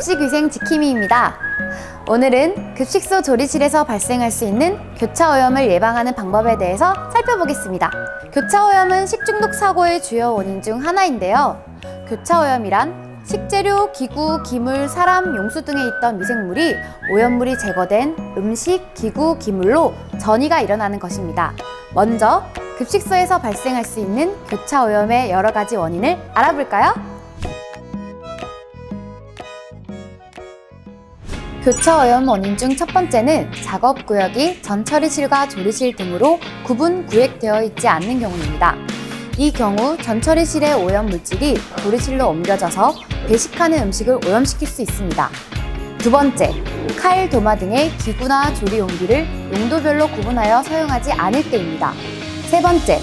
급식위생 지킴이입니다. 오늘은 급식소 조리실에서 발생할 수 있는 교차 오염을 예방하는 방법에 대해서 살펴보겠습니다. 교차 오염은 식중독 사고의 주요 원인 중 하나인데요. 교차 오염이란 식재료, 기구, 기물, 사람, 용수 등에 있던 미생물이 오염물이 제거된 음식, 기구, 기물로 전이가 일어나는 것입니다. 먼저 급식소에서 발생할 수 있는 교차 오염의 여러 가지 원인을 알아볼까요? 교차 오염 원인 중 첫 번째는 작업 구역이 전처리실과 조리실 등으로 구분 구획되어 있지 않는 경우입니다. 이 경우 전처리실의 오염 물질이 조리실로 옮겨져서 배식하는 음식을 오염시킬 수 있습니다. 두 번째, 칼, 도마 등의 기구나 조리 용기를 용도별로 구분하여 사용하지 않을 때입니다. 세 번째,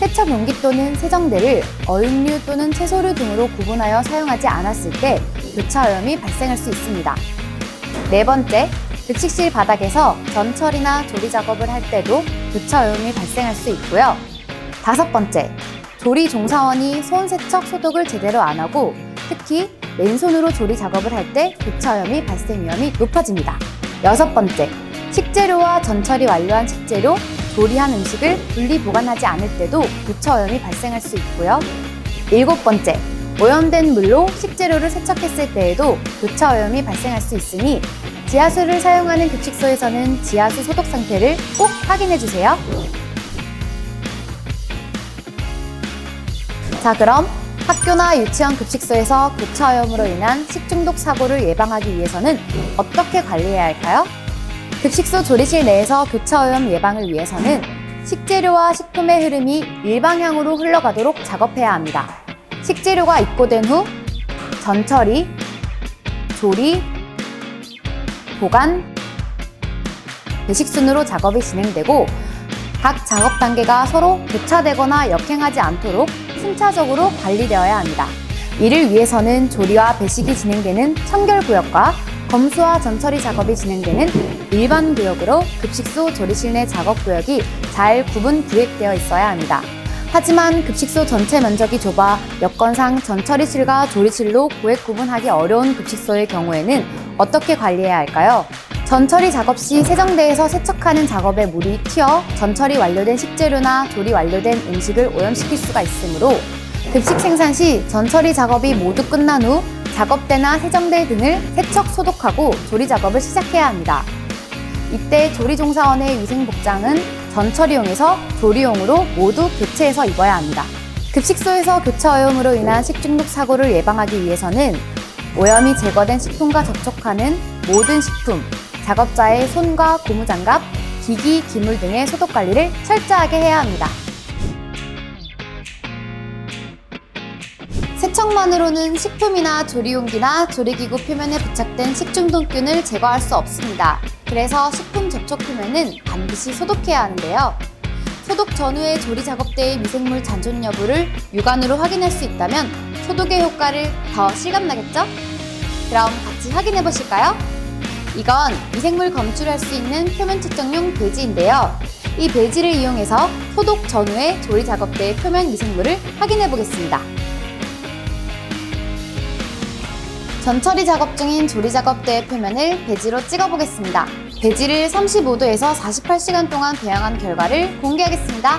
세척 용기 또는 세정대를 어육류 또는 채소류 등으로 구분하여 사용하지 않았을 때 교차오염이 발생할 수 있습니다. 네 번째, 급식실 바닥에서 전처리나 조리 작업을 할 때도 교차오염이 발생할 수 있고요. 다섯 번째, 조리 종사원이 손 세척 소독을 제대로 안 하고 특히 맨손으로 조리 작업을 할 때 교차오염이 발생 위험이 높아집니다. 여섯 번째, 식재료와 전처리 완료한 식재료, 조리한 음식을 분리 보관하지 않을 때도 교차오염이 발생할 수 있고요. 일곱 번째, 오염된 물로 식재료를 세척했을 때에도 교차 오염이 발생할 수 있으니 지하수를 사용하는 급식소에서는 지하수 소독 상태를 꼭 확인해 주세요. 자, 그럼 학교나 유치원 급식소에서 교차오염으로 인한 식중독 사고를 예방하기 위해서는 어떻게 관리해야 할까요? 급식소 조리실 내에서 교차오염 예방을 위해서는 식재료와 식품의 흐름이 일방향으로 흘러가도록 작업해야 합니다. 식재료가 입고된 후 전처리, 조리, 보관, 배식 순으로 작업이 진행되고 각 작업 단계가 서로 교차되거나 역행하지 않도록 순차적으로 관리되어야 합니다. 이를 위해서는 조리와 배식이 진행되는 청결 구역과 검수와 전처리 작업이 진행되는 일반 구역으로 급식소 조리실 내 작업 구역이 잘 구분 구획되어 있어야 합니다. 하지만 급식소 전체 면적이 좁아 여건상 전처리실과 조리실로 구획 구분하기 어려운 급식소의 경우에는 어떻게 관리해야 할까요? 전처리 작업 시 세정대에서 세척하는 작업에 물이 튀어 전처리 완료된 식재료나 조리 완료된 음식을 오염시킬 수가 있으므로 급식 생산 시 전처리 작업이 모두 끝난 후 작업대나 세정대 등을 세척 소독하고 조리 작업을 시작해야 합니다. 이때 조리 종사원의 위생 복장은 전처리용에서 조리용으로 모두 교체해서 입어야 합니다. 급식소에서 교차 오염으로 인한 식중독 사고를 예방하기 위해서는 오염이 제거된 식품과 접촉하는 모든 식품, 작업자의 손과 고무장갑, 기기, 기물 등의 소독 관리를 철저하게 해야 합니다. 세척만으로는 식품이나 조리용기나 조리기구 표면에 부착된 식중독균을 제거할 수 없습니다. 그래서 식품 접촉 표면은 반드시 소독해야 하는데요. 소독 전후의 조리 작업대의 미생물 잔존 여부를 육안으로 확인할 수 있다면 소독의 효과를 더 실감나겠죠? 그럼 같이 확인해 보실까요? 이건 미생물 검출할 수 있는 표면 측정용 배지인데요. 이 배지를 이용해서 소독 전후의 조리 작업대의 표면 미생물을 확인해 보겠습니다. 전처리 작업 중인 조리 작업대의 표면을 배지로 찍어 보겠습니다. 배지를 35도에서 48시간 동안 배양한 결과를 공개하겠습니다.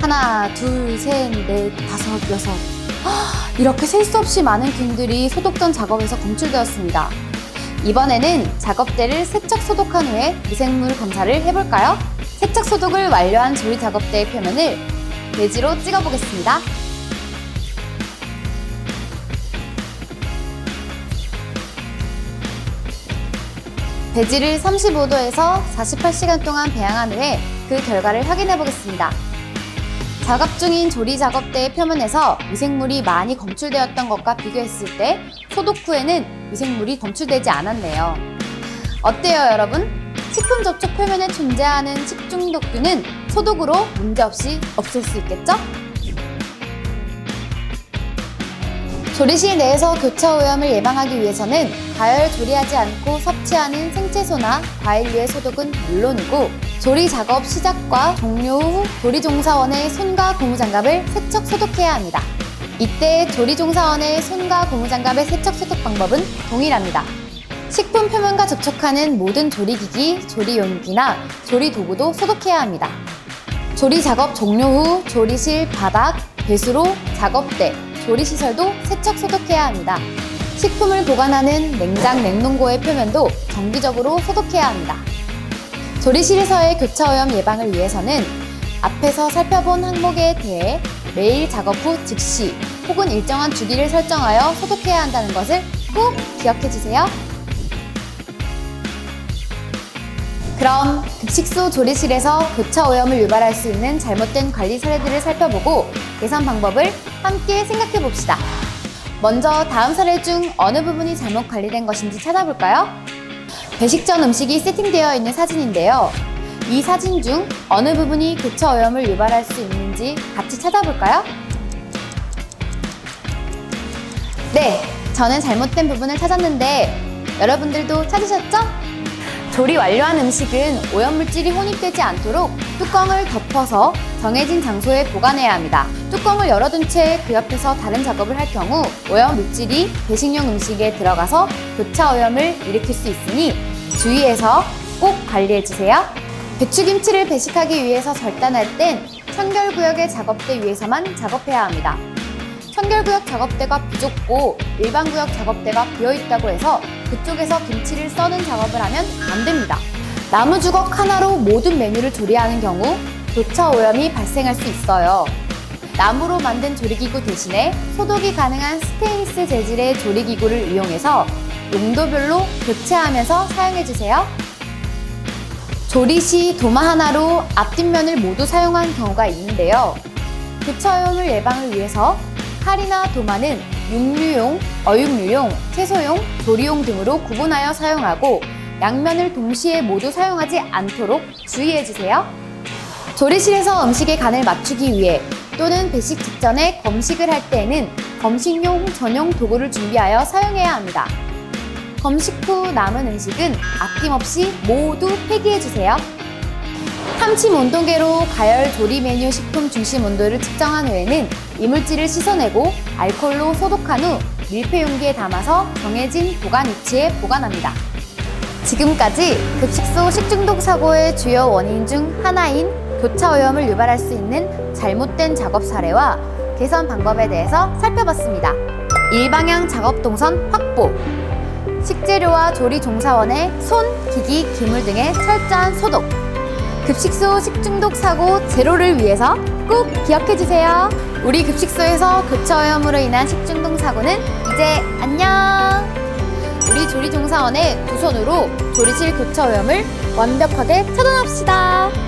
하나, 둘, 셋, 넷, 다섯, 여섯. 헉, 이렇게 셀 수 없이 많은 균들이 소독 전 작업에서 검출되었습니다. 이번에는 작업대를 세척 소독한 후에 미생물 검사를 해볼까요? 세척 소독을 완료한 조리 작업대의 표면을 배지로 찍어 보겠습니다. 배지를 35도에서 48시간 동안 배양한 후에 그 결과를 확인해 보겠습니다. 작업 중인 조리 작업대의 표면에서 미생물이 많이 검출되었던 것과 비교했을 때 소독 후에는 미생물이 검출되지 않았네요. 어때요, 여러분? 식품 접촉 표면에 존재하는 식중독균은 소독으로 문제없이 없앨 수 있겠죠? 조리실 내에서 교차 오염을 예방하기 위해서는 가열 조리하지 않고 섭취하는 생채소나 과일류의 소독은 물론이고 조리 작업 시작과 종료 후 조리 종사원의 손과 고무장갑을 세척 소독해야 합니다. 이때 조리 종사원의 손과 고무장갑의 세척 소독 방법은 동일합니다. 식품 표면과 접촉하는 모든 조리기기, 조리용기나 조리도구도 소독해야 합니다. 조리 작업 종료 후 조리실 바닥, 배수로, 작업대, 조리시설도 세척 소독해야 합니다. 식품을 보관하는 냉장 냉동고의 표면도 정기적으로 소독해야 합니다. 조리실에서의 교차 오염 예방을 위해서는 앞에서 살펴본 항목에 대해 매일 작업 후 즉시 혹은 일정한 주기를 설정하여 소독해야 한다는 것을 꼭 기억해 주세요. 그럼 급식소 조리실에서 교차 오염을 유발할 수 있는 잘못된 관리 사례들을 살펴보고 개선 방법을 함께 생각해 봅시다. 먼저 다음 사례 중 어느 부분이 잘못 관리된 것인지 찾아볼까요? 배식 전 음식이 세팅되어 있는 사진인데요. 이 사진 중 어느 부분이 교차 오염을 유발할 수 있는지 같이 찾아볼까요? 네, 저는 잘못된 부분을 찾았는데 여러분들도 찾으셨죠? 조리 완료한 음식은 오염물질이 혼입되지 않도록 뚜껑을 덮어서 정해진 장소에 보관해야 합니다. 뚜껑을 열어둔 채 그 옆에서 다른 작업을 할 경우 오염 물질이 배식용 음식에 들어가서 교차 오염을 일으킬 수 있으니 주의해서 꼭 관리해주세요. 배추김치를 배식하기 위해서 절단할 땐 청결구역의 작업대 위에서만 작업해야 합니다. 청결구역 작업대가 비좁고 일반구역 작업대가 비어있다고 해서 그쪽에서 김치를 써는 작업을 하면 안 됩니다. 나무 주걱 하나로 모든 메뉴를 조리하는 경우 교차 오염이 발생할 수 있어요. 나무로 만든 조리기구 대신에 소독이 가능한 스테인리스 재질의 조리기구를 이용해서 용도별로 교체하면서 사용해주세요. 조리 시 도마 하나로 앞뒷면을 모두 사용한 경우가 있는데요. 교차오염을 예방을 위해서 칼이나 도마는 육류용, 어육류용, 채소용, 조리용 등으로 구분하여 사용하고 양면을 동시에 모두 사용하지 않도록 주의해주세요. 조리실에서 음식의 간을 맞추기 위해 또는 배식 직전에 검식을 할 때에는 검식용 전용 도구를 준비하여 사용해야 합니다. 검식 후 남은 음식은 아낌없이 모두 폐기해주세요. 참침 온도계로 가열 조리 메뉴 식품 중심 온도를 측정한 후에는 이물질을 씻어내고 알코올로 소독한 후 밀폐 용기에 담아서 정해진 보관 위치에 보관합니다. 지금까지 급식소 식중독 사고의 주요 원인 중 하나인 교차 오염을 유발할 수 있는 잘못된 작업 사례와 개선 방법에 대해서 살펴봤습니다. 일방향 작업 동선 확보, 식재료와 조리 종사원의 손, 기기, 기물 등의 철저한 소독, 급식소 식중독 사고 제로를 위해서 꼭 기억해 주세요. 우리 급식소에서 교차 오염으로 인한 식중독 사고는 이제 안녕. 우리 조리 종사원의 두 손으로 조리실 교차 오염을 완벽하게 차단합시다.